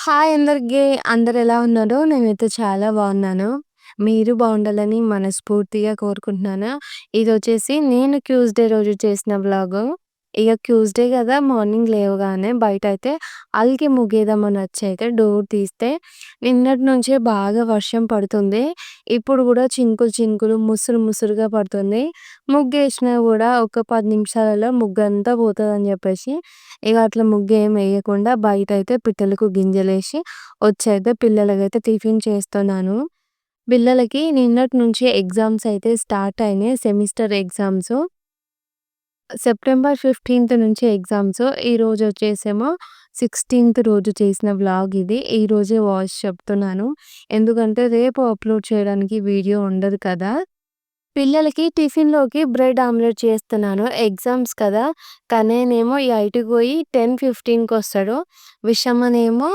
Hi అందరికీ అందరు ఎలా ఉన్నారో నేనైతే చాలా బాగున్నాను. మీరు బాగుండాలని మనస్ఫూర్తిగా కోరుకుంటున్నాను. ఇది వచ్చేసి నేను ట్యూస్‌డే రోజు చేసిన వ్లాగు. ఇక ట్యూస్‌డే కదా మార్నింగ్ లేవగానే బయటైతే అలికి ముగ్గేద్దామని అయితే డోర్ తీస్తే నిన్నటి నుంచే బాగా వర్షం పడుతుంది. ఇప్పుడు కూడా చినుకులు, చినుకులు ముసురు, ముసురుగా పడుతుంది. ముగ్గేసినా కూడా ఒక పది నిమిషాలలో ముగ్గంతా పోతదని చెప్పేసి ఇక అట్లా ముగ్గేం బయట బయటైతే పిట్టలకు గింజలేసి వచ్చైతే పిల్లలకైతే టిఫిన్ చేస్తున్నాను. పిల్లలకి నిన్నటి నుంచి ఎగ్జామ్స్ అయితే స్టార్ట్ అయినాయి. Semester exams. సెప్టెంబర్ 15థ్ నుంచి ఎగ్జామ్స్. ఈరోజొచ్చేసేమో 16థ్ రోజు చేసిన వ్లాగ్ ఇది. ఈరోజే వాయిస్ చెప్తున్నాను. ఎందుకంటే రేపు అప్‌లోడ్ చేయడానికి వీడియో ఉండదు కదా! పిల్లలకి టిఫిన్‌లోకి బ్రెడ్ ఆమ్లెట్ చేస్తున్నాను. ఎగ్జామ్స్ కదా! కనేనేమో 8కి పోయి 10:15కొస్తాడు. విషమ్మనేమో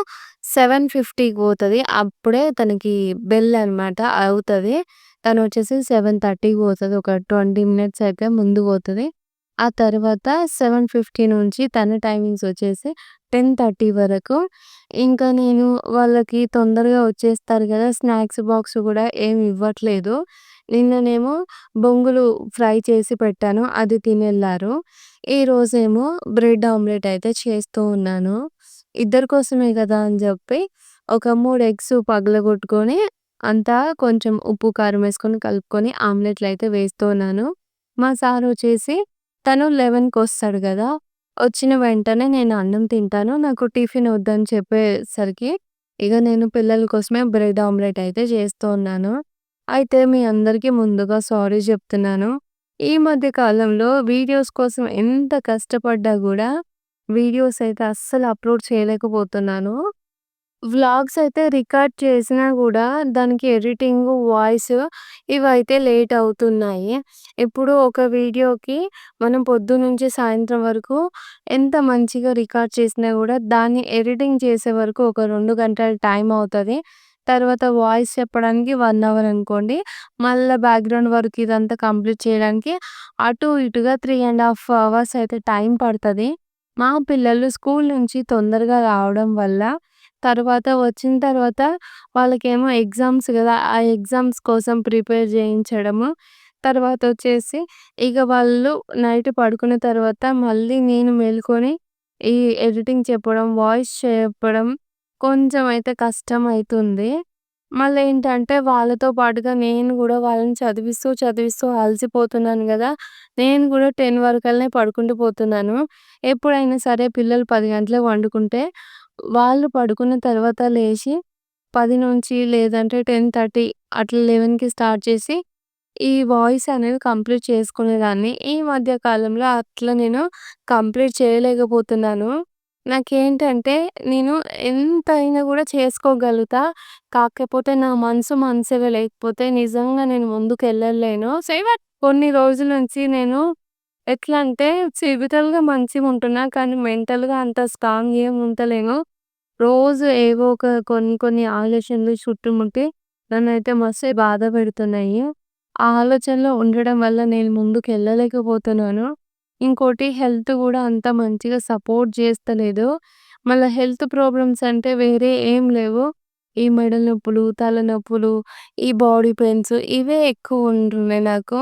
7:50కి పోతది. అప్పుడే తనకి బెల్ అనమాట అవుతుంది తన వచ్చేసి సెవెన్ థర్టీకి పోతుంది ఒక 20 మినిట్స్ అయితే ముందు పోతుంది ఆ తర్వాత 7:50 నుంచి తన టైమింగ్స్ వచ్చేసి 10:30 వరకు. ఇంకా నేను వాళ్ళకి తొందరగా వచ్చేస్తారు గదా! స్నాక్స్ బాక్స్ గూడా ఏమి ఇవ్వట్లేదు. నిన్ననేమో బొంగులు ఫ్రై చేసి పెట్టాను. అది తినెళ్ళారు. ఈరోజేమో బ్రెడ్ ఆమ్లెట్ అయితే చేస్తూ ఉన్నాను. ఇద్దరి కోసమే గదా! అని జెప్పి ఒక 3 ఎగ్స్ పగలగొట్టుకొని అంతా కొంచెం ఉప్పు, కారం వేసుకొని కలుపుకొని ఆమ్లెట్‌లయితే వేస్తూ ఉన్నాను. మా సారొచ్చేసి తను 11కొస్తాడు గదా! వచ్చిన వెంటనే నేను అన్నం తింటాను. నాకు టిఫిన్ వద్దని చెప్పేసరికి ఇగ నేను పిల్లల కోసమే బ్రెడ్ ఆమ్లెట్ అయితే చేస్తూ ఉన్నాను. అయితే మీ అందరికీ ముందుగా సారీ చెప్తున్నాను. ఈ మధ్య కాలంలో వీడియోస్ కోసం ఎంత కష్టపడ్డా గూడా వీడియోస్ అయితే అస్సలు అప్‌లోడ్ చేయలేకపోతున్నాను. వ్లాగ్స్ అయితే రికార్డ్ చేసినా కూడా దానికి ఎడిటింగ్, వాయిస్ ఇవైతే లేట్ అవుతున్నాయి. ఇప్పుడు ఒక వీడియోకి మనం పొద్దున్నుంచి సాయంత్రం వరకు ఎంత మంచిగా రికార్డ్ చేసినా కూడా దాన్ని ఎడిటింగ్ చేసే వరకు ఒక రెండు గంటలు టైం అవుతుంది తర్వాత వాయిస్ చెప్పడానికి వన్ అవర్ అనుకోండి. మళ్ళీ బ్యాక్‌గ్రౌండ్ వర్క్ ఇదంతా కంప్లీట్ చేయడానికి అటు ఇటుగా త్రీ అండ్ హాఫ్ అవర్స్ అయితే టైం పడుతుంది మా పిల్లలు స్కూల్ నుంచి తొందరగా రావడం వల్ల తర్వాత వచ్చిన తర్వాత వాళ్ళకేమో ఎగ్జామ్స్ కదా ఆ ఎగ్జామ్స్ కోసం ప్రిపేర్ చేయించడము. తర్వాత వచ్చేసి ఇక వాళ్ళు నైట్ పడుకున్న తర్వాత మళ్ళీ నేను మేల్కొని ఈ ఎడిటింగ్ చెప్పడం, వాయిస్ చెప్పడం కొంచెం అయితే కష్టం అవుతుంది మళ్ళీ ఏంటంటే వాళ్ళతో పాటుగా నేను కూడా వాళ్ళని చదివిస్తూ, చదివిస్తూ అలసిపోతున్నాను కదా నేను గూడా 10 వరకల్నే పడుకుంటూ పోతున్నాను. ఎప్పుడైనా సరే పిల్లలు పది గంటలకు వండుకుంటే వాళ్ళు పడుకున్న తర్వాత లేచి పది నుంచి లేదంటే 10:30 అట్లా 11కి స్టార్ట్ చేసి ఈ వాయిస్ అనేది కంప్లీట్ చేసుకునేదాన్ని. ఈ మధ్య కాలంలో అట్లా నేను కంప్లీట్ చేయలేకపోతున్నాను. నాకేంటంటే నేను ఎంతైనా కూడా చేసుకోగలుగుతా. కాకపోతే నా మనసు మనసులో లేకపోతే నిజంగా నేను ముందుకెళ్ళలేను. కొన్ని రోజుల నుంచి నేను ఎట్లా అంటే ఫిజికల్‌గా మంచిగుంటున్నా. కానీ మెంటల్‌గా అంత స్ట్రాంగ్ ఏమి ఉంటలేను. రోజు ఏవో ఒక కొన్ని కొన్ని ఆలోచనలు చుట్టుముట్టి నన్నైతే మస్తు బాధ పెడుతున్నాయి. ఆ ఆలోచనలో ఉండడం వల్ల నేను ముందుకెళ్ళలేకపోతున్నాను. ఇంకోటి హెల్త్ గూడా అంత మంచిగా సపోర్ట్ చేస్తలేదు. మళ్ళా హెల్త్ ప్రాబ్లమ్స్ అంటే వేరే ఏం లేవు. ఈ మెడల నొప్పులు, తలనొప్పులు, ఈ బాడీ పెయిన్స్ ఇవే ఎక్కువ ఉంటున్నాయి నాకు.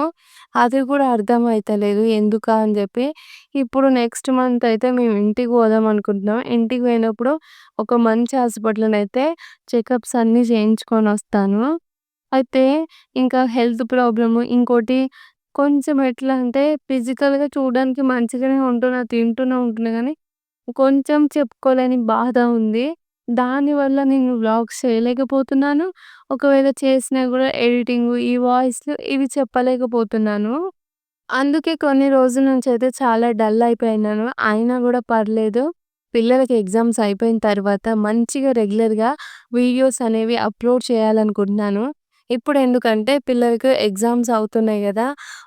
అది గూడా అర్థమైతలేదు ఎందుకా అని జెప్పి. ఇప్పుడు నెక్స్ట్ మంత్ అయితే మేము ఇంటికి పోదాం అనుకుంటున్నాం. ఇంటికి పోయినప్పుడు ఒక మంచి హాస్పిటల్‌లోనైతే చెకప్స్ అన్నీ చేయించుకొనొస్తాను. అయితే ఇంకా హెల్త్ ప్రాబ్లమ్ ఇంకోటి కొంచెం ఎట్లా అంటే ఫిజికల్‌గా చూడడానికి మంచిగానే ఉంటున్నా, తింటూనే ఉంటున్నా గానీ కొంచెం చెప్పుకోలేని బాధ ఉంది. దానివల్ల నేను వ్లాగ్స్ చేయలేకపోతున్నాను. ఒకవేళ చేసినా కూడా ఎడిటింగ్, ఈ వాయిస్‌లు ఇవి చెప్పలేకపోతున్నాను. అందుకే కొన్ని రోజుల నుంచయితే చాలా డల్ అయిపోయినాను. అయినా కూడా పర్లేదు. పిల్లలకి ఎగ్జామ్స్ అయిపోయిన తర్వాత మంచిగా రెగ్యులర్‌గా వీడియోస్ అనేవి అప్‌లోడ్ చేయాలనుకుంటున్నాను. ఇప్పుడు ఎందుకంటే పిల్లలకు ఎగ్జామ్స్ అవుతున్నాయి కదా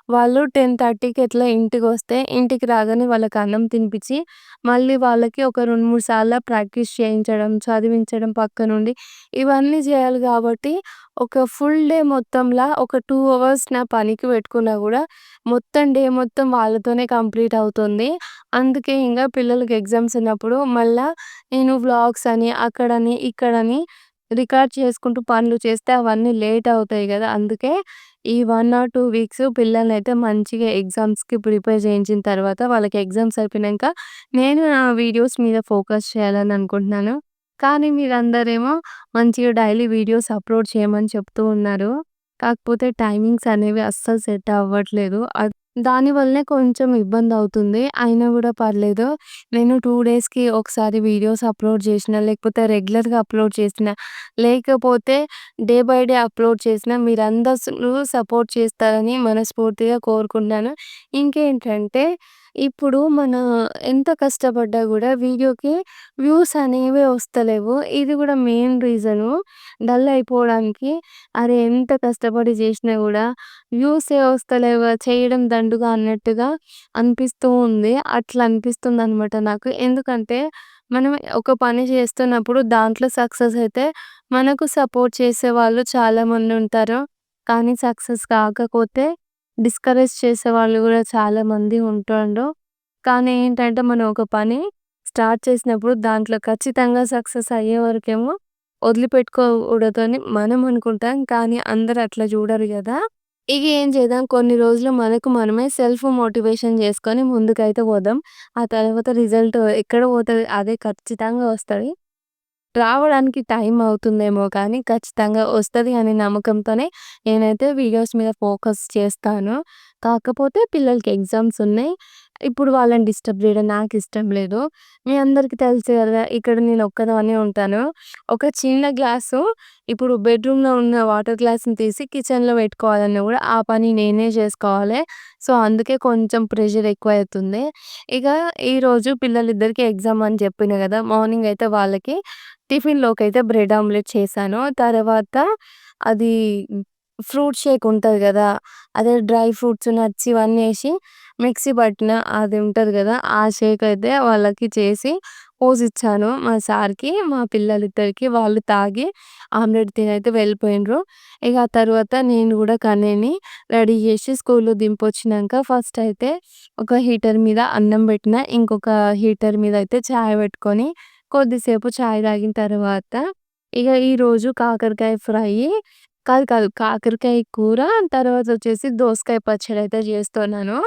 వాళ్ళు 10:30కి ఎట్లా ఇంటికొస్తే, ఇంటికి రాగానే వాళ్ళకి అన్నం తినిపిచ్చి, మళ్ళీ వాళ్ళకి ఒక 2, 3 సార్ల ప్రాక్టీస్ చేయించడం, చదివించడం పక్కనుండి, ఇవన్నీ చేయాలి కాబట్టి ఒక ఫుల్ డే మొత్తంలా ఒక 2 అవర్స్ నా పనికి పెట్టుకున్నా కూడా మొత్తం డే మొత్తం వాళ్ళతోనే కంప్లీట్ అవుతుంది. అందుకే ఇంకా పిల్లలకి ఎగ్జామ్స్ ఉన్నప్పుడు మళ్ళా నేను వ్లాగ్స్ అని, అక్కడని, ఇక్కడని రికార్డ్ చేసుకుంటూ పనులు చేస్తే అవన్నీ లేట్ అవుతాయి కదా అందుకే ఈ వన్ ఆర్ టూ వీక్స్ పిల్లల్ని అయితే మంచిగా ఎగ్జామ్స్‌కి ప్రిపేర్ చేయించిన తర్వాత, వాళ్ళకి ఎగ్జామ్స్ అయిపోయాక నేను నా వీడియోస్ మీద ఫోకస్ చేయాలని అనుకుంటున్నాను. కానీ మీరందరేమో మంచిగా డైలీ వీడియోస్ అప్‌లోడ్ చేయమని చెప్తూ ఉన్నారు. కాకపోతే టైమింగ్స్ అనేవి అస్సలు సెట్ అవ్వట్లేదు. దానివల్లనే కొంచెం ఇబ్బంది అవుతుంది అయినా గూడా పర్లేదు. నేను 2 డేస్‌కి ఒకసారి వీడియోస్ అప్‌లోడ్ చేసినా, లేకపోతే రెగ్యులర్‌గా అప్‌లోడ్ చేసినా, లేకపోతే డే బై డే అప్‌లోడ్ చేసినా మీరందసలు సపోర్ట్ చేస్తారని మనస్ఫూర్తిగా కోరుకుంటున్నాను. ఇంకేంటంటే, ఇప్పుడు మనం ఎంత కష్టపడ్డా గూడా వీడియోకి వ్యూస్ అనేవి వస్తలేవు. ఇది గూడా మెయిన్ రీజను డల్ అయిపోవడానికి. అరే! ఎంత కష్టపడి చేసినా గూడా వ్యూసే వస్తలేవు, చేయడం దండుగా అన్నట్టుగా అనిపిస్తూ ఉంది. అట్లా అనిపిస్తుందనమాట నాకు. ఎందుకంటే, మనం ఒక పని చేస్తున్నప్పుడు దాంట్లో సక్సెస్ అయితే, మనకు సపోర్ట్ చేసేవాళ్ళు చాలామందుంటారు. కానీ సక్సెస్ కాకపోతే డిస్కరేజ్ చేసేవాళ్ళు చాలా చాలామంది ఉంటుండ్రు. కానీ ఏంటంటే, మనం ఒక పని స్టార్ట్ చేసినప్పుడు దాంట్లో ఖచ్చితంగా సక్సెస్ అయ్యే వరకేమో వదిలిపెట్టుకోకూడదని మనం అనుకుంటాం. కానీ అందరూ అట్లా చూడరు కదా ఇక ఏం చేద్దాం కొన్ని రోజులు మనకు మనమే సెల్ఫ్ మోటివేషన్ చేసుకొని ముందుకైతే పోదాం. ఆ తర్వాత రిజల్ట్ ఎక్కడ పోతది అదే ఖచ్చితంగా వస్తది. రావడానికి టైం అవుతుందేమో కానీ ఖచ్చితంగా వస్తది అనే నమ్మకంతోనే నేనైతే వీడియోస్ మీద ఫోకస్ చేస్తాను. కాకపోతే పిల్లలకి ఎగ్జామ్స్ ఉన్నాయి. ఇప్పుడు వాళ్ళని డిస్టర్బ్ చేయడం నాకు ఇష్టం లేదు. మీ అందరికీ తెలుసు కదా ఇక్కడ నేను ఒక్కదాన్ని ఉంటాను. ఒక చిన్న గ్లాసు ఇప్పుడు బెడ్‌రూమ్‌లో ఉన్న వాటర్ గ్లాస్‌ని తీసి కిచెన్‌లో పెట్టుకోవాలన్నా కూడా ఆ పని నేనే చేసుకోవాలి సో, అందుకే కొంచెం ప్రెషర్ ఎక్కువ అవుతుంది ఇక ఈరోజు పిల్లలిద్దరికీ ఎగ్జామ్ అని చెప్పిన కదా మార్నింగ్ అయితే వాళ్ళకి టిఫిన్లోకి అయితే బ్రెడ్ ఆమ్లెట్ చేశాను. తర్వాత అది ఫ్రూట్ షేక్ ఉంటుంది కదా అదే డ్రై ఫ్రూట్స్, నట్స్ ఇవన్నీ వేసి మిక్సీ పట్టిన అది ఉంటుంది కదా ఆ షేక్ అయితే వాళ్ళకి చేసి పోసిచ్చాను మా సార్‌కి, మా పిల్లలిద్దరికీ. వాళ్ళు తాగి ఆమ్లెట్ తినైతే వెళ్ళిపోయిండ్రు. ఇక ఆ తర్వాత నేను కూడా కనేని రెడీ చేసి స్కూల్‌లో దింపొచ్చినాక ఫస్ట్ అయితే ఒక హీటర్ మీద అన్నం పెట్టిన ఇంకొక హీటర్ మీద అయితే చాయ్ పెట్టుకొని కొద్దిసేపు చాయ్ తాగిన తర్వాత ఇక ఈరోజు కాకరకాయ ఫ్రై కాదు కాదు కాకరకాయ కూర, తర్వాత వచ్చేసి దోసకాయ పచ్చడి అయితే చేస్తున్నాను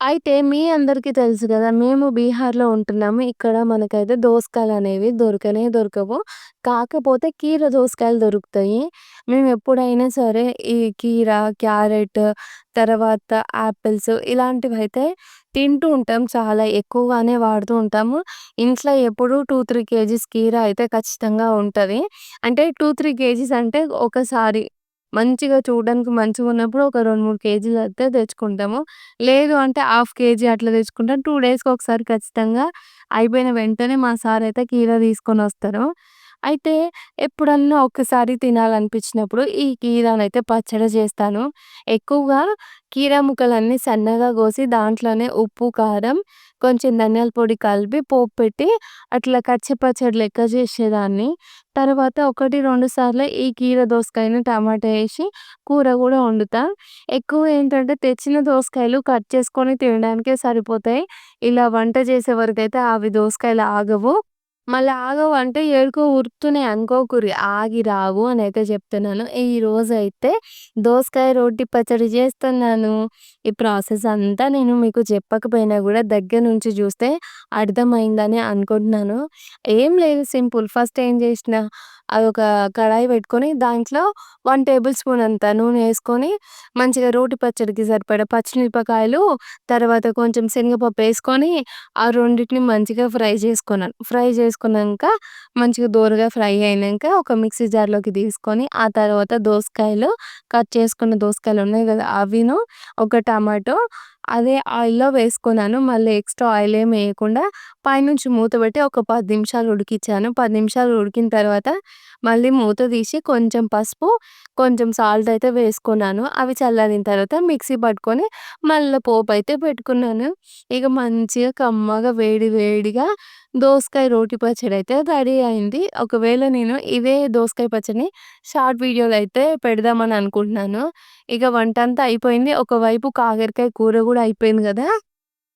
అయితే మీ అందరికీ తెలుసు కదా మేము బీహార్‌లో ఉంటున్నాము. ఇక్కడ మనకైతే దోసకాయలు అనేవి దొరకనే దొరకవు. కాకపోతే కీర దోసకాయలు దొరుకుతాయి. మేము ఎప్పుడైనా సరే ఈ కీర, క్యారెట్, తర్వాత యాపిల్స్ అయితే తింటూ ఉంటాం. చాలా ఎక్కువగానే వాడుతూ ఉంటాము. ఇంట్లో ఎప్పుడూ 2, 3 కేజీస్ కీర అయితే ఖచ్చితంగా ఉంటది. అంటే 2, 3 కేజీస్ అంటే ఒకసారి మంచిగా చూడడానికి మంచిగున్నప్పుడు ఒక 2, 3 కేజీలయితే తెచ్చుకుంటాము. లేదు అంటే హాఫ్ కేజీ అట్లా తెచ్చుకుంటాం. 2 డేస్‌కి ఒకసారి ఖచ్చితంగా అయిపోయిన వెంటనే మా సార్ అయితే కీర తీసుకొనొస్తారు. అయితే ఎప్పుడన్నా ఒక్కసారి తినాలనిపించినప్పుడు ఈ కీరానైతే పచ్చడి చేస్తాను. ఎక్కువగా కీర ముక్కలన్నీ సన్నగా కోసి దాంట్లోనే ఉప్పు, కారం, కొంచెం ధనియాల పొడి కలిపి పోపు పెట్టి అట్లా కచ్చి పచ్చడి లెక్క చేసేదాన్ని. తర్వాత 1, 2 సార్లు ఈ కీర దోసకాయను టమాటా వేసి కూర కూడా వండుతా. ఎక్కువ ఏంటంటే తెచ్చిన దోసకాయలు కట్ చేసుకొని తినడానికే సరిపోతాయి. ఇలా వంట చేసే వరకైతే అవి దోసకాయలు ఆగవు. మళ్ళీ ఆగవంటే ఏడుకో ఉరుకుతున్నాయి అనుకోకుర్రి. ఆగి రావు అనైతే చెప్తున్నాను. ఈరోజైతే దోసకాయ రోటి పచ్చడి చేస్తున్నాను. ఈ ప్రాసెస్ అంతా నేను మీకు చెప్పకపోయినా కూడా దగ్గర నుంచి చూస్తే అర్థమైందని అనుకుంటున్నాను. ఏం లేదు సింపుల్. ఫస్ట్ ఏం చేసినా అది ఒక కడాయి పెట్టుకొని దాంట్లో వన్ టేబుల్ స్పూన్ అంత నూనె వేసుకొని మంచిగా రోటి పచ్చడికి సరిపడా పచ్చిమిరపకాయలు, తర్వాత కొంచెం శనగపప్పు వేసుకొని ఆ రెండింటిని మంచిగా ఫ్రై చేసుకున్నాను. ఫ్రై చేసుకున్నాక మంచిగా దోరగా ఫ్రై అయినాక ఒక మిక్సీ జార్‌లోకి తీసుకొని ఆ తర్వాత దోసకాయలు కట్ చేసుకున్న దోసకాయలు ఉన్నాయి కదా అవిను, ఒక టమాటో అదే ఆయిల్‌లో వేసుకున్నాను. మళ్ళీ ఎక్స్‌ట్రా ఆయిల్ ఏమి వేయకుండా పైనుంచి మూత పెట్టి ఒక పది నిమిషాలు ఉడికిచ్చాను. పది నిమిషాలు ఉడికిన తర్వాత మళ్ళీ మూత తీసి కొంచెం పసుపు, కొంచెం సాల్ట్ అయితే వేసుకున్నాను. అవి చల్లారిన తర్వాత మిక్సీ పట్టుకొని మళ్ళీ పోపు అయితే పెట్టుకున్నాను. ఇక మంచిగా కమ్మగా వేడి వేడిగా దోసకాయ రోటి పచ్చడి అయితే రెడీ అయింది. ఒకవేళ నేను ఇదే దోసకాయ పచ్చడిని షార్ట్ వీడియోలో అయితే పెడదామని అనుకుంటున్నాను. ఇక వంట అంతా అయిపోయింది. ఒకవైపు కాకరకాయ కూర కూడా అయిపోయింది కదా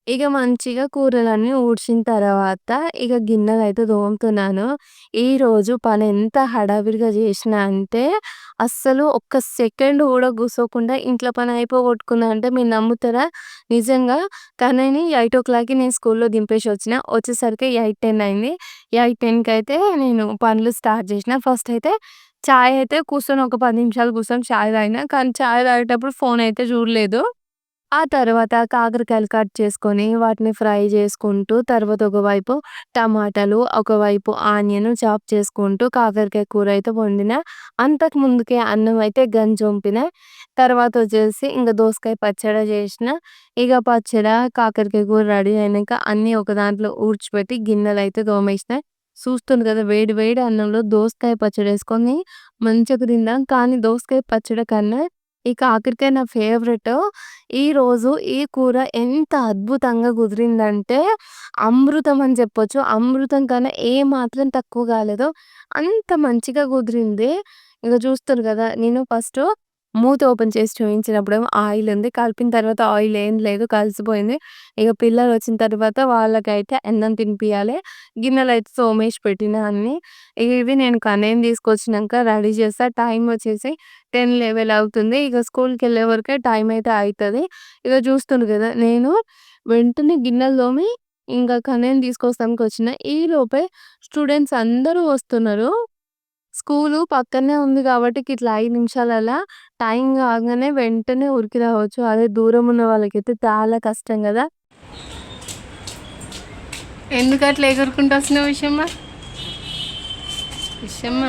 ఇక మంచిగా కూరలన్నీ ఊడ్చిన తర్వాత ఇక గిన్నెలయితే తోముతున్నాను. ఈరోజు పని ఎంత హడావిడిగా చేసినా అంటే అస్సలు ఒక్క సెకండ్ కూడా కూసోకుండా ఇంట్లో పని అయిపోగొట్టుకున్నా అంటే మీరు నమ్ముతారా? నిజంగా తనని 8:00కి నేను స్కూల్‌లో దింపేసి వచ్చిన. వచ్చేసరికి 8:10 అయింది. 8:10కి అయితే నేను పనులు స్టార్ట్ చేసిన. ఫస్ట్ అయితే చాయ్ అయితే కూర్చొని ఒక పది నిమిషాలు కూర్చొని చాయ్ తాగిన. కానీ చాయ్ తాగేటప్పుడు ఫోన్ అయితే చూడలేదు. ఆ తర్వాత కాకరకాయలు కట్ చేసుకొని వాటిని ఫ్రై చేసుకుంటూ తర్వాత ఒకవైపు టమాటాలు, ఒకవైపు ఆనియన్ చాప్ చేసుకుంటూ కాకరకాయ కూర అయితే వండిన. అంతకు ముందుకే అన్నం అయితే గంజొంపిన. తర్వాత వచ్చేసి ఇంకా దోసకాయ పచ్చడి చేసిన. ఇక పచ్చడి కాకరకాయ కూర రెడీ అయినాక అన్నీ ఒక దాంట్లో ఊడ్చిపెట్టి గిన్నెలయితే తోమేసిన. చూస్తుండ్రు కదా వేడి వేడి అన్నంలో దోసకాయ పచ్చడి వేసుకొని మంచిగా తిన్నాం. కానీ దోసకాయ పచ్చడి కన్నా ఈ కాకరకాయ నా ఫేవరెట్. ఈరోజు ఈ కూర ఎంత అద్భుతంగా కుదిరిందంటే అమృతం అని చెప్పొచ్చు. అమృతం కన్నా ఏ మాత్రం తక్కువ కాలేదు. అంత మంచిగా కుదిరింది. ఇక చూస్తారు కదా! నేను ఫస్ట్ మూత ఓపెన్ చేసి చూపించినప్పుడు ఆయిల్ ఉంది. కలిపిన తర్వాత ఆయిల్ ఏం లేదు కలిసిపోయింది. ఇక పిల్లలు వచ్చిన తర్వాత వాళ్ళకైతే అన్నం తినిపియాలి. గిన్నెలయితే తోమేసి పెట్టిన అన్ని ఇవి నేను కనేం తీసుకొచ్చినాక రెడీ చేస్తా. టైం వచ్చేసి 10, 11 అవుతుంది. ఇక స్కూల్కి వెళ్ళే వరకే టైం అయితే అవుతుంది ఇక చూస్తుండ్రు కదా! నేను వెంటనే గిన్నెలు తోమి ఇంకా కన్నెం తీసుకొస్తానికి వచ్చిన ఈ ఈలోపే స్టూడెంట్స్ అందరూ వస్తున్నారు. స్కూలు పక్కనే ఉంది కాబట్టి ఇట్లా 5 నిమిషాలలా టైం కాగానే వెంటనే ఉరికి రావచ్చు. అదే దూరం ఉన్న వాళ్ళకైతే చాలా కష్టం కదా! ఎందుకట్లా ఎగురుకుంటూ వస్తున్నావు విషయమ్మ? విషయమ్మ?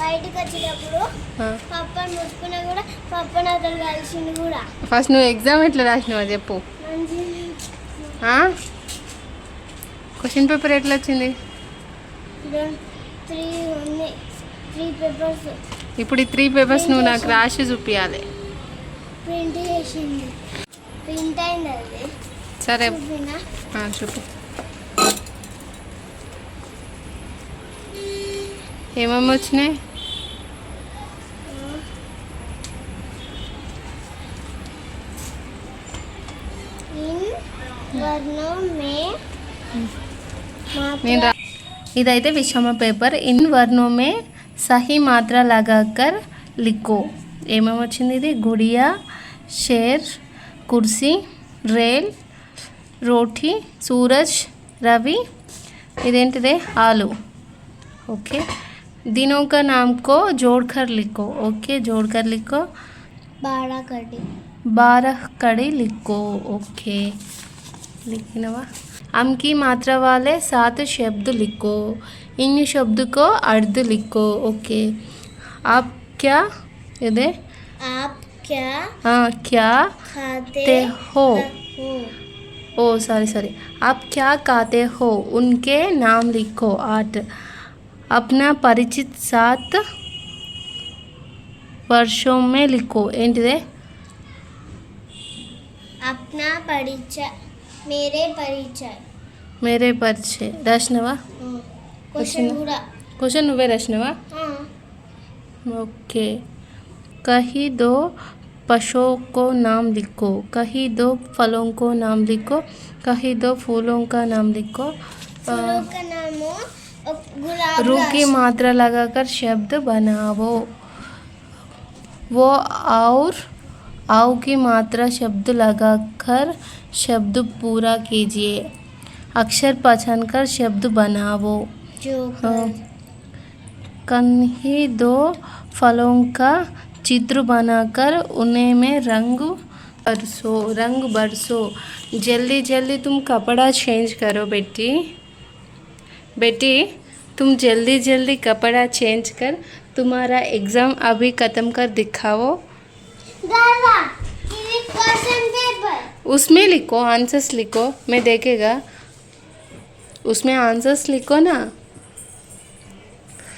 బయటకు. పప్పని ముట్టుకున్నా కూడా కలిసింది కూడా ఫస్ట్ నువ్వు ఎగ్జామ్ ఎట్లా రాసినావా చెప్పు క్వశ్చన్ పేపర్ ఎట్లా వచ్చింది? ఇప్పుడు ఈ త్రీ పేపర్స్ నువ్వు నాకు రాసి చూపించాలి సరే. చూపు. ఏమేమి వచ్చినాయి? వర్ణం మే ఇదైతే విషమ పేపర్. ఇన్ వర్ణమే సహి మాత్ర లగాకర్ లికో ఏమేమి వచ్చింది ఇది? గుడియా షేర్ కుర్సీ రేల్ రోటీ సూరజ్ రవి. ఇదేంటిదే? ఆలు. ఓకే. దినోక కా నామ్ కో జోడ్కర్ లిక్కో. ఓకే జోడ్కర్ లిక్కో. బారా కడి బారా కడి లిక్కో. ఓకే. లిఖినవా अम की मात्रा वाले सात शब्द लिखो। इन शब्द को अर्ध लिखो ओके। आप क्या यदि आप क्या हाँ क्या खाते हो? Oh sorry sorry. आप क्या खाते हो? उनके नाम लिखो आठ। अपना परिचित सात वर्षों में लिखो। एंड दे। अपना परिचय मेरे परिचय। मेरे परिचय। रश्नवा? क्वेश्चन क्वेश्चन हुए रश्नवा? हाँ। ओके। कहीं दो पशुओं को नाम लिखो। कहीं दो फलों को नाम लिखो। कहीं दो फूलों का नाम लिखो। फूलों का नाम हो रू की मात्रा लगाकर शब्द बनाओ। वो और आओ की मात्रा शब्द लगाकर शब्द पूरा कीजिए। अक्षर पहचान कर शब्द बनाओ जोकर। कन्ही दो फलों का चित्र बनाकर उन्हें में रंग बरसो रंग बरसो। जल्दी जल्दी तुम कपड़ा चेंज करो बेटी। बेटी तुम जल्दी जल्दी कपड़ा चेंज कर। तुम्हारा एग्ज़ाम अभी ख़त्म कर दिखाओ। उसमें लिखो आंसर्स लिखो मैं देखेगा उसमें आंसर्स लिखो ना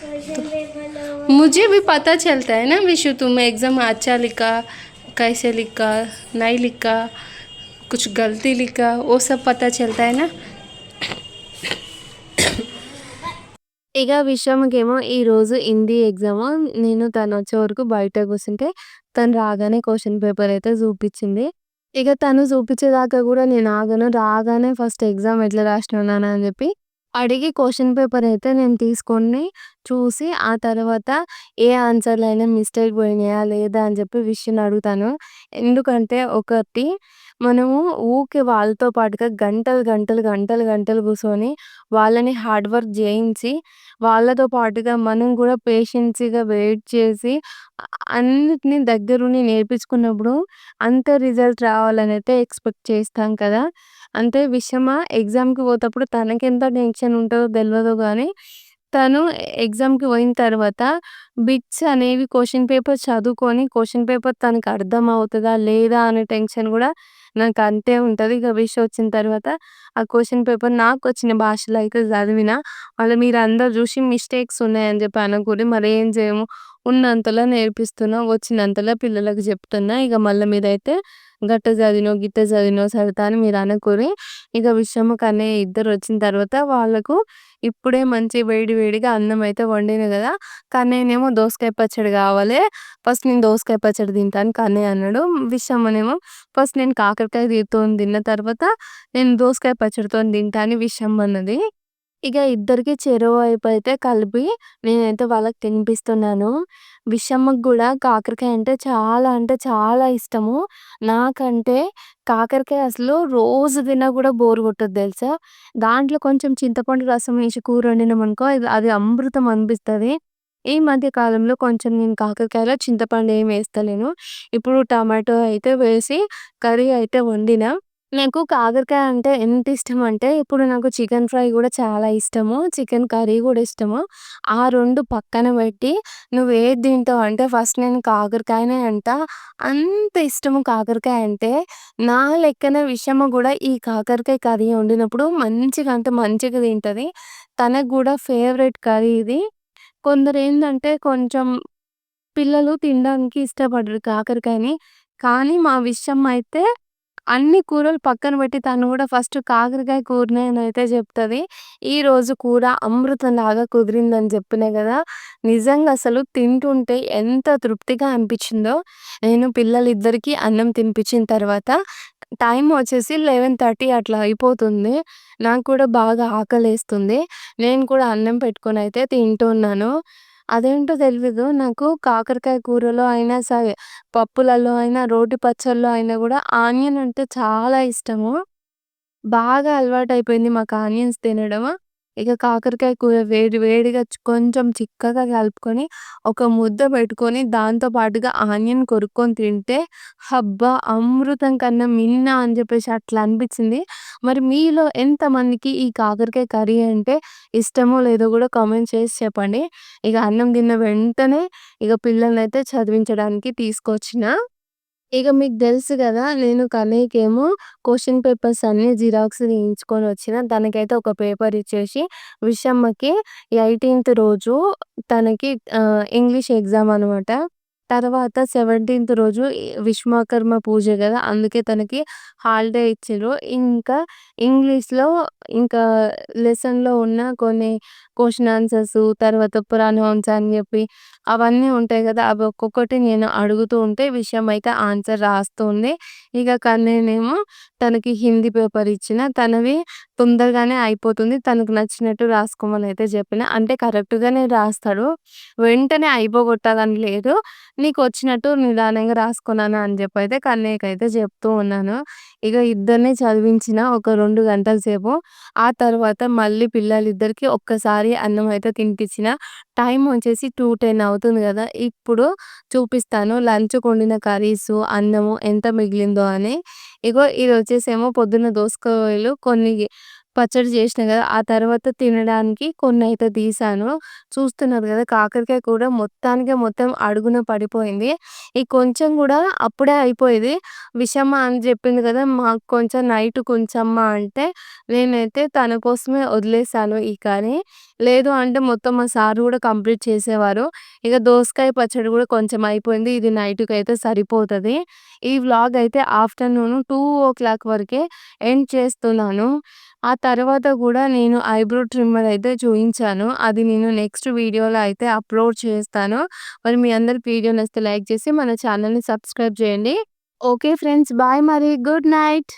క్వశ్చన్ పేపర్లో मुझे भी पता चलता है ना विशु तुम एग्ज़ाम अच्छा लिखा कैसे लिखा नहीं लिखा कुछ गलती लिखा वो सब पता चलता है ना ఇక విషయంకేమో ఈరోజు హిందీ ఎగ్జామ్ నేను తను వచ్చే వరకు బయట కూర్చుంటే తను రాగానే క్వశ్చన్ పేపర్ అయితే చూపించింది. ఇక తను చూపించేదాకా కూడా నేను ఆగను రాగానే ఫస్ట్ ఎగ్జామ్ ఎట్లా రాసినాను అని చెప్పి అడిగి క్వశ్చన్ పేపర్ అయితే నేను తీసుకొని చూసి ఆ తర్వాత ఏ ఆన్సర్లు అయినా మిస్టేక్ పోయినాయా లేదా అని చెప్పి విషయం అడుగుతాను. ఎందుకంటే ఒకటి మనము ఊకే వాళ్ళతో పాటుగా గంటలు గంటలు గంటలు గంటలు కూర్చొని వాళ్ళని హార్డ్ వర్క్ చేయించి వాళ్ళతో పాటుగా మనం కూడా పేషెన్సీగా వెయిట్ చేసి అ- అన్నిటినీ దగ్గరుండి నేర్పించుకున్నప్పుడు అంత రిజల్ట్ రావాలని అయితే ఎక్స్పెక్ట్ చేస్తాం కదా! అంటే విషయమా? ఎగ్జామ్కి పోతప్పుడు తనకెంత టెన్షన్ ఉంటుందో తెలియదు కానీ తను ఎగ్జామ్కి పోయిన తర్వాత బిట్స్ అనేవి క్వశ్చన్ పేపర్ చదువుకొని క్వశ్చన్ పేపర్ తనకు అర్థం అవుతుందా లేదా అనే టెన్షన్ కూడా నాకు అంతే ఉంటుంది. ఇక విష్ వచ్చిన తర్వాత ఆ క్వశ్చన్ పేపర్ నాకు వచ్చిన భాషలో అయితే చదివిన మళ్ళీ మీరు అందరు చూసి మిస్టేక్స్ ఉన్నాయని చెప్పి అనకూడదు. మరి ఏం చేయము? ఉన్నంతలో నేర్పిస్తున్నా వచ్చినంతలో పిల్లలకు చెప్తున్నా. ఇక మళ్ళీ అయితే గట్ట చదివినో గిట్ట చదివినో సరితా అని మీరు అనుకుని ఇక విషయము కానీ ఇద్దరు వచ్చిన తర్వాత వాళ్ళకు ఇప్పుడే మంచి వేడి వేడిగా అన్నం అయితే వండిన కదా కన్నయ్యనేమో దోసకాయ పచ్చడి కావాలి ఫస్ట్ నేను దోసకాయ పచ్చడి తింటాను కన్నయ్య అన్నాడు. విశ్వమ్మనేమో ఫస్ట్ నేను కాకరకాయ తీరుతో తిన్న తర్వాత నేను దోసకాయ పచ్చడితో తింటాను విశ్వమ్మ అన్నది. ఇక ఇద్దరికి చెరువు వైపు అయితే కలిపి నేనైతే వాళ్ళకి తినిపిస్తున్నాను. విషమ్మకు కూడా కాకరకాయ అంటే చాలా అంటే చాలా ఇష్టము. నాకంటే కాకరకాయ అసలు రోజు తిన్నా కూడా బోర్ కొట్టదు తెలుసా? దాంట్లో కొంచెం చింతపండు రసం వేసి కూర వండినాం అనుకో అది అమృతం అనిపిస్తుంది. ఈ మధ్య కాలంలో కొంచెం నేను కాకరకాయలో చింతపండు ఏం వేస్తలేను. ఇప్పుడు టమాటో అయితే వేసి కర్రీ అయితే వండిన. నాకు కాకరకాయ అంటే ఎంత ఇష్టం అంటే ఇప్పుడు నాకు చికెన్ ఫ్రై కూడా చాలా ఇష్టము. చికెన్ కర్రీ కూడా ఇష్టము. ఆ రెండు పక్కన పెట్టి నువ్వు ఏది తింటావు అంటే ఫస్ట్ నేను కాకరకాయనే అంట. అంత ఇష్టము కాకరకాయ అంటే. నా లెక్కన విషయము కూడా ఈ కాకరకాయ కర్రీ వండినప్పుడు మంచిగా అంటే మంచిగా తింటుంది. తనకు కూడా ఫేవరెట్ కర్రీ ఇది. కొందరు ఏంటంటే కొంచెం పిల్లలు తినడానికి ఇష్టపడరు కాకరకాయని. కానీ మా విషయం అయితే అన్ని కూరలు పక్కన పెట్టి తను కూడా ఫస్ట్ కాకరకాయ కూరనే అని అయితే చెప్తుంది ఈరోజు కూర అమృతం లాగా కుదిరిందని చెప్పినా కదా నిజంగా అసలు తింటుంటే ఎంత తృప్తిగా అనిపించిందో. నేను పిల్లలిద్దరికీ అన్నం తినిపించిన తర్వాత టైం వచ్చేసి లెవెన్ థర్టీ అట్లా అయిపోతుంది. నాకు కూడా బాగా ఆకలేస్తుంది. నేను కూడా అన్నం పెట్టుకొని అయితే తింటున్నాను. అదేంటో తెలియదు నాకు కాకరకాయ కూరలో అయినా సరే పప్పులలో అయినా రోటి పచ్చళ్ళలో అయినా కూడా ఆనియన్ అంటే చాలా ఇష్టము బాగా అలవాటైపోయింది మాకు ఆనియన్స్ తినడం. ఇక కాకరకాయ కూర వేడి వేడిగా కొంచెం చిక్కగా కలుపుకొని, ఒక ముద్ద పెట్టుకొని దాంతో పాటుగా ఆనియన్ కొరుక్కొని తింటే హబ్బా! అమృతం కన్నా మిన్న అని చెప్పేసి అట్లా అనిపించింది. మరి మీలో ఎంతమందికి ఈ కాకరకాయ కర్రీ అంటే ఇష్టమో లేదో కూడా కామెంట్ చేసి చెప్పండి. ఇక అన్నం తిన్న వెంటనే ఇక పిల్లలనైతే చదివించడానికి తీసుకొచ్చిన. ఇక మీకు తెలుసు గదా! నేను కన్నయ్యకేమో క్వశ్చన్ పేపర్స్ అన్నీ జిరాక్స్ తీయించుకొని వచ్చిన. తనకైతే ఒక పేపర్ ఇచ్చేసి, విషమ్మకి 18థ్ రోజు తనకి ఆహ్, ఇంగ్లీష్ ఎగ్జామ్ అనమాట. తర్వాత 17థ్ రోజు విశ్వకర్మ పూజ కదా అందుకే తనకి హాలిడే ఇచ్చిర్రు. ఇంకా ఇంగ్లీష్‌లో ఇంకా లెసన్‌లో ఉన్న కొన్ని క్వశ్చన్ ఆన్సర్స్ తర్వాత ప్రొనౌన్స్ అని చెప్పి అవన్నీ ఉంటాయి కదా అవి ఒక్కొక్కటి నేను అడుగుతూ ఉంటే విషయం అయితే ఆన్సర్ రాస్తుంది. ఇక కన్నయ్యనేమో తనకి హిందీ పేపర్ ఇచ్చిన. తనవి తొందరగానే అయిపోతుంది. తనకు నచ్చినట్టు రాసుకోమని అయితే చెప్పిన. అంటే కరెక్ట్‌గానే రాస్తాడు. వెంటనే అయిపోగొట్టాలని లేదు. నీకు వచ్చినట్టు నిదానంగా రాసుకున్నాను అని చెప్పి అయితే కన్నయ్యకైతే చెప్తూ ఉన్నాను. ఇక ఇద్దరిని చదివించిన ఒక రెండు గంటల సేపు. ఆ తర్వాత మళ్ళీ పిల్లలిద్దరికి ఒక్కసారి అన్నం అయితే తినిపించిన. టైం వచ్చేసి 2:10 అవుతుంది కదా ఇప్పుడు చూపిస్తాను లంచ్ వండిన కర్రీసు, అన్నము ఎంత మిగిలిందో అని. ఇగో ఇది వచ్చేసేమో పొద్దున్న దోసకాయలు కొన్ని పచ్చడి చేసిన కదా! ఆ తర్వాత తినడానికి కొన్ని అయితే తీశాను. చూస్తున్నారు కదా! కాకరకాయ కూర మొత్తానికే మొత్తం అడుగున పడిపోయింది. ఈ కొంచెం కూడా అప్పుడే అయిపోయేది. విషమ్మ అని చెప్పింది కదా! మాకు కొంచెం నైట్ కొంచమ్మా అంటే నేనైతే తన కోసమే వదిలేసాను ఈ కర్రీ. లేదు అంటే మొత్తం మా సార్ కూడా కంప్లీట్ చేసేవారు. ఇక దోసకాయ పచ్చడి కూడా కొంచెం అయిపోయింది. ఇది నైట్కి అయితే సరిపోతది. ఈ వ్లాగ్ అయితే ఆఫ్టర్‌నూన్ 2:00 వరకే ఎండ్ చేస్తున్నాను. ఆ తర్వాత కూడా నేను ఐబ్రో ట్రిమ్మర్ అయితే చూయించాను. అది నేను నెక్స్ట్ వీడియోలో అయితే అప్‌లోడ్ చేస్తాను. మరి మీ అందరికి వీడియో నచ్చితే లైక్ చేసి మన ఛానల్ని సబ్స్క్రైబ్ చేయండి. ఓకే ఫ్రెండ్స్ బాయ్ మరి. Good night.